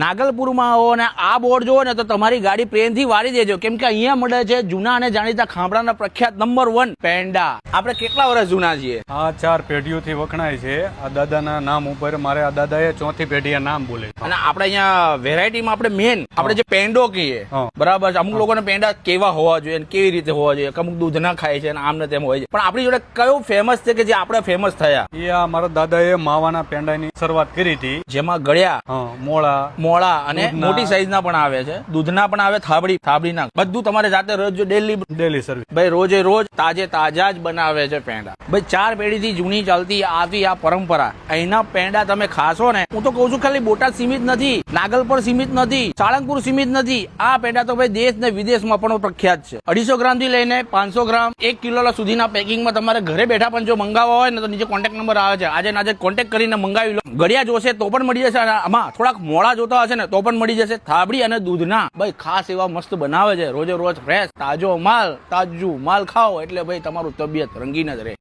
નાગલપુરમાં આવો અને આ બોર્ડ જોવો ને તો તમારી ગાડી પ્રેમથી વાળી દેજો. કેમ કે અહીંયા મળે છે જૂના અને જાણીતા ખાંભડાના પ્રખ્યાત નંબર વન પેંડા. આપણે કેટલા વર્ષ જૂના છીએ? આ ચાર પેઢીઓથી વખણાય છે. આ દાદાના નામ ઉપર મારે આ દાદાએ ચોથી પેઢી નામ બોલે અને આપણે અહીંયા વેરાયટીમાં આપણે મેન આપણે જે પેંડો કહીએ બરાબર છે. અમુક લોકોને પેંડા કેવા હોવા જોઈએ અને કેવી રીતે હોવા જોઈએ. અમુક દૂધ ના ખાય છે અને આમ ને તેમ હોય છે. પણ આપણી જોડે કયો ફેમસ છે કે જે આપણે ફેમસ થયા? એ આ મારા દાદાએ માવાના પેંડાની શરૂઆત કરી હતી. જેમાં ગળ્યા મોળા મોળા અને મોટી મોટી સાઈઝના પણ આવે છે. દૂધના પણ આવે થાબડી થાબડીના બધું તમારે જાતે રોજ ડેલી ડેલી સર્વિસ ભાઈ રોજે રોજ તાજે તાજા જ બનાવે છે પેંડા. ભાઈ ચાર પેઢીથી જૂની ચાલતી આવી આ પરંપરા. અહીંના પેંડા તમે ખાશો ને હું તો કહું છું ખાલી બોટાદ સીમિત નથી નાગલ પર સીમિત નથી સાળંગપુર સીમિત નથી. આ પેંડા તો ભાઈ દેશ ને વિદેશમાં પણ પ્રખ્યાત છે. અઢીસો ગ્રામથી લઈને પાંચસો ગ્રામ એક કિલો સુધીના પેકિંગમાં તમારે ઘરે બેઠા પણ જો મંગાવવા હોય ને તો નીચે કોન્ટેક્ટ નંબર આવે છે. આજે ને આજે કોન્ટેક્ટ કરીને મંગાવી લો. ગળિયા જોશે તો પણ મળી જશે આમાં થોડાક મોડા જોતા હશે ને તો પણ મળી જશે. થાબડી અને દૂધના. ભાઈ, ખાસ એવા મસ્ત બનાવે છે. રોજે રોજ ફ્રેશ તાજો માલ, તાજું માલ ખાઓ એટલે ભાઈ તમારું તબિયત રંગીન જ રહે.